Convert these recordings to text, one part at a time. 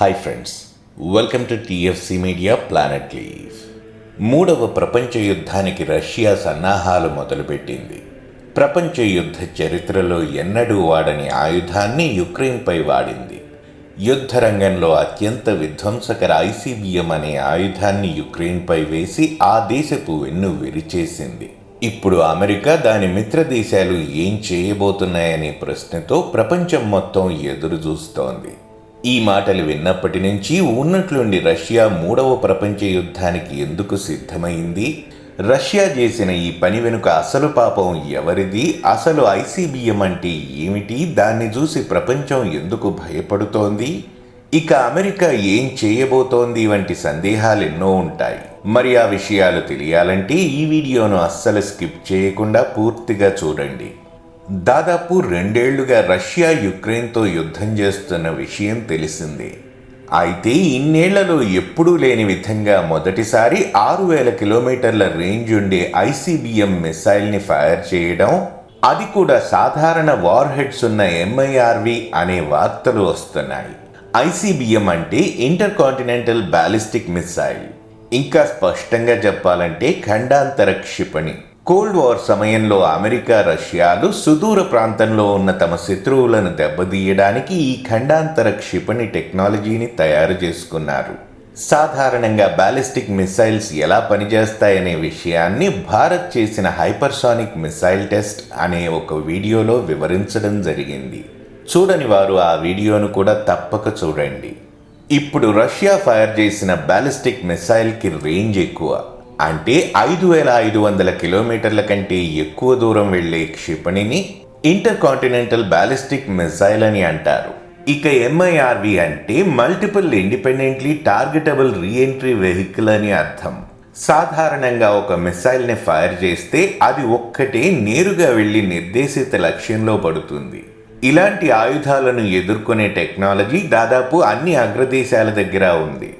Hi friends welcome to TFC media planet leave మూడవ ప్రపంచ యుద్ధానికి రష్యా సన్నాహాలు మొదలుపెట్టింది. ప్రపంచ యుద్ధ చరిత్రలో ఎన్నడూ వాడని ఆయుధాన్ని యుక్రెయిన్పై వాడింది. యుద్ధ రంగంలో అత్యంత విధ్వంసకర ఐసీబీఎం అనే ఆయుధాన్ని యుక్రెయిన్పై వేసి ఆ దేశపు వెన్ను విరిచేసింది. ఇప్పుడు అమెరికా దాని మిత్ర దేశాలు ఏం చేయబోతున్నాయనే ప్రశ్నతో ప్రపంచం మొత్తం ఎదురు చూస్తోంది ఈ మాటలు విన్నప్పటి నుంచి ఉన్నట్లుండి రష్యా మూడవ ప్రపంచ యుద్ధానికి ఎందుకు సిద్ధమైంది? రష్యా చేసిన ఈ పని వెనుక అసలు పాపం ఎవరిది? అసలు ఐసీబీఎం అంటే ఏమిటి? దాన్ని చూసి ప్రపంచం ఎందుకు భయపడుతోంది? ఇక అమెరికా ఏం చేయబోతోంది వంటి సందేహాలు ఎన్నో ఉంటాయి. మరి ఆ విషయాలు తెలియాలంటే ఈ వీడియోను అస్సలు స్కిప్ చేయకుండా పూర్తిగా చూడండి. దాదాపు రెండేళ్ళుగా రష్యా యుక్రెయిన్తో యుద్ధం చేస్తున్న విషయం తెలిసింది. అయితే ఇన్నేళ్ళలో ఎప్పుడూ లేని విధంగా మొదటిసారి ఆరు వేల కిలోమీటర్ల రేంజ్ ఉండే ఐసీబీఎం మిసైల్ని ఫైర్ చేయడం అది కూడా సాధారణ వార్ హెడ్స్ ఉన్న ఎంఐఆర్వి అనే వార్తలు వస్తున్నాయి. ఐసీబీఎం అంటే ఇంటర్ కాంటినెంటల్ బ్యాలిస్టిక్ మిసైల్ ఇంకా స్పష్టంగా చెప్పాలంటే ఖండాంతర క్షిపణి. కోల్డ్ వార్ సమయంలో అమెరికా రష్యాలు సుదూర ప్రాంతంలో ఉన్న తమ శత్రువులను దెబ్బతీయడానికి ఈ ఖండాంతర క్షిపణి టెక్నాలజీని తయారు చేసుకున్నారు. సాధారణంగా బ్యాలిస్టిక్ మిసైల్స్ ఎలా పనిచేస్తాయనే విషయాన్ని భారత్ చేసిన హైపర్సానిక్ మిసైల్ టెస్ట్ అనే ఒక వీడియోలో వివరించడం జరిగింది. చూడని వారు ఆ వీడియోను కూడా తప్పక చూడండి. ఇప్పుడు రష్యా ఫైర్ చేసిన బ్యాలిస్టిక్ మిసైల్కి రేంజ్ ఎక్కువ. అంటే ఐదు వేల ఐదు వందల కిలోమీటర్ల కంటే ఎక్కువ దూరం వెళ్ళే క్షిపణిని ఇంటర్ కాంటినెంటల్ బ్యాలిస్టిక్ మిసైల్ అని అంటారు. ఇక ఎంఐఆర్వి అంటే multiple independently targetable reentry vehicle అని అర్థం. సాధారణంగా ఒక మిసైల్ని ఫైర్ చేస్తే అది ఒక్కటే నేరుగా వెళ్ళి నిర్దేశిత లక్ష్యంలో పడుతుంది. ఇలాంటి ఆయుధాలను ఎదుర్కొనే టెక్నాలజీ దాదాపు అన్ని అగ్రదేశాల దగ్గర ఉంది.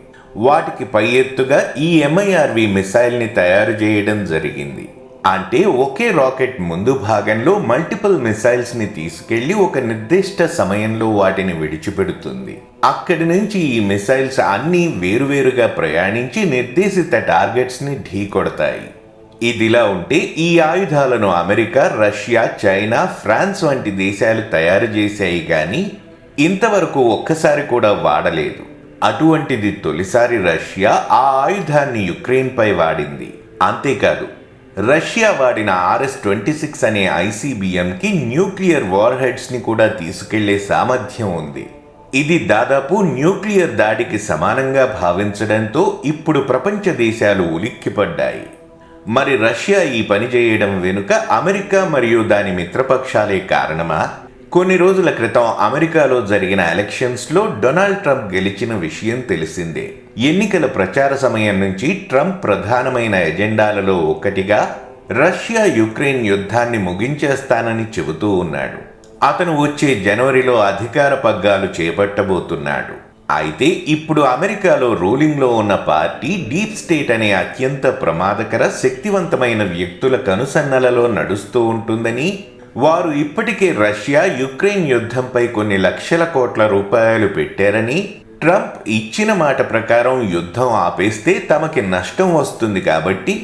వాటికి పై ఎత్తుగా ఈ ఎంఐఆర్వి మిసైల్ని తయారు చేయడం జరిగింది. అంటే ఒకే రాకెట్ ముందు భాగంలో మల్టిపుల్ మిసైల్స్ని తీసుకెళ్ళి ఒక నిర్దిష్ట సమయంలో వాటిని విడిచిపెడుతుంది. అక్కడి నుంచి ఈ మిసైల్స్ అన్నీ వేరువేరుగా ప్రయాణించి నిర్దేశిత టార్గెట్స్ని ఢీకొడతాయి ఇదిలా ఉంటే ఈ ఆయుధాలను అమెరికా రష్యా చైనా ఫ్రాన్స్ వంటి దేశాలు తయారు చేశాయి కానీ ఇంతవరకు ఒక్కసారి కూడా వాడలేదు. అటువంటిది తొలిసారి రష్యా ఆ ఆయుధాన్ని యుక్రెయిన్పై వాడింది. అంతేకాదు రష్యా వాడిన ఆర్ఎస్ ట్వంటీ సిక్స్ అనే ఐసీబీఎంకి న్యూక్లియర్ వార్ హెడ్స్ని కూడా తీసుకెళ్ళే సామర్థ్యం ఉంది. ఇది దాదాపు న్యూక్లియర్ దాడికి సమానంగా భావించడంతో ఇప్పుడు ప్రపంచ దేశాలు ఉలిక్కిపడ్డాయి. మరి రష్యా ఈ పని చేయడం వెనుక అమెరికా మరియు దాని మిత్రపక్షాలే కారణమా? కొన్ని రోజుల క్రితం అమెరికాలో జరిగిన ఎలక్షన్స్లో డొనాల్డ్ ట్రంప్ గెలిచిన విషయం తెలిసిందే. ఎన్నికల ప్రచార సమయం నుంచి ట్రంప్ ప్రధానమైన ఎజెండాలలో ఒకటిగా రష్యా యుక్రెయిన్ యుద్ధాన్ని ముగించేస్తానని చెబుతూ ఉన్నాడు. అతను వచ్చే జనవరిలో అధికార పగ్గాలు చేపట్టబోతున్నాడు. అయితే ఇప్పుడు అమెరికాలో రూలింగ్లో ఉన్న పార్టీ డీప్ స్టేట్ అనే అత్యంత ప్రమాదకర శక్తివంతమైన వ్యక్తుల కనుసన్నలలో నడుస్తూ ఉంటుందని వారు ఇప్పటికే రష్యా యుక్రెయిన్ యుద్ధంపై కొన్ని లక్షల కోట్ల రూపాయలు పెట్టారని ట్రంప్ ఇచ్చిన మాట ప్రకారం యుద్ధం ఆపేస్తే తమకి నష్టం వస్తుంది కాబట్టి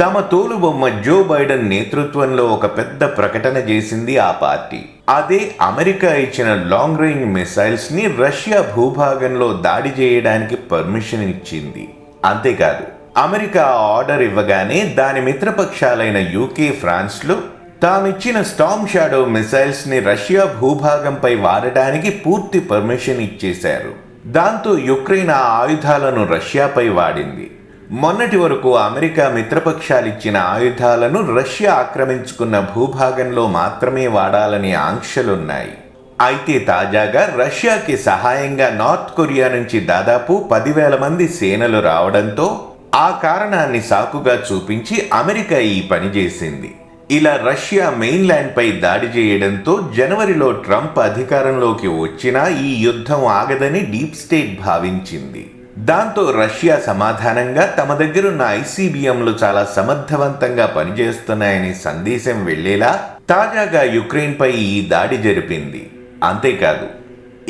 తమ తోలుబొమ్మ జో బైడెన్ నేతృత్వంలో ఒక పెద్ద ప్రకటన చేసింది ఆ పార్టీ. అదే అమెరికా ఇచ్చిన లాంగ్ రేంజ్ మిసైల్స్ని రష్యా భూభాగంలో దాడి చేయడానికి పర్మిషన్ ఇచ్చింది. అంతేకాదు అమెరికా ఆర్డర్ ఇవ్వగానే దాని మిత్రపక్షాలైన యూకే ఫ్రాన్స్లో తామిచ్చిన స్టామ్ షాడో మిసైల్స్ని రష్యా భూభాగంపై వాడటానికి పూర్తి పర్మిషన్ ఇచ్చేశారు. దాంతో యుక్రెయిన్ ఆ ఆయుధాలను రష్యాపై వాడింది. మొన్నటి వరకు అమెరికా మిత్రపక్షాలిచ్చిన ఆయుధాలను రష్యా ఆక్రమించుకున్న భూభాగంలో మాత్రమే వాడాలని ఆంక్షలున్నాయి. అయితే తాజాగా రష్యాకి సహాయంగా నార్త్ కొరియా నుంచి దాదాపు పదివేల మంది సేనలు రావడంతో ఆ కారణాన్ని సాకుగా చూపించి అమెరికా ఈ పని చేసింది. ఇలా రష్యా మెయిన్ల్యాండ్పై దాడి చేయడంతో జనవరిలో ట్రంప్ అధికారంలోకి వచ్చినా ఈ యుద్ధం ఆగదని డీప్ స్టేట్ భావించింది. దాంతో రష్యా సమాధానంగా తమ దగ్గరున్న ఐసీబీఎంలు చాలా సమర్థవంతంగా పనిచేస్తున్నాయని సందేశం వెళ్ళేలా తాజాగా యుక్రెయిన్పై ఈ దాడి జరిపింది. అంతేకాదు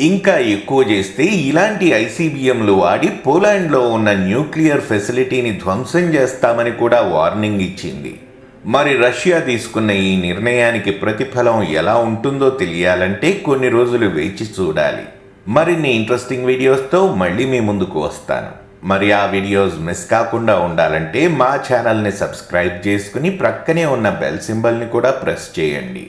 ఇంకా ఎక్కువ చేస్తే ఇలాంటి ఐసీబీఎంలు వాడి పోలాండ్లో ఉన్న న్యూక్లియర్ ఫెసిలిటీని ధ్వంసం చేస్తామని కూడా వార్నింగ్ ఇచ్చింది. మరి రష్యా తీసుకున్న ఈ నిర్ణయానికి ప్రతిఫలం ఎలా ఉంటుందో తెలియాలంటే కొన్ని రోజులు వేచి చూడాలి. మరిన్ని ఇంట్రెస్టింగ్ వీడియోస్తో మళ్ళీ మీ ముందుకు వస్తాను. మరి ఆ వీడియోస్ మిస్ కాకుండా ఉండాలంటే మా ఛానల్ని సబ్స్క్రైబ్ చేసుకుని ప్రక్కనే ఉన్న బెల్ సింబల్ని కూడా ప్రెస్ చేయండి.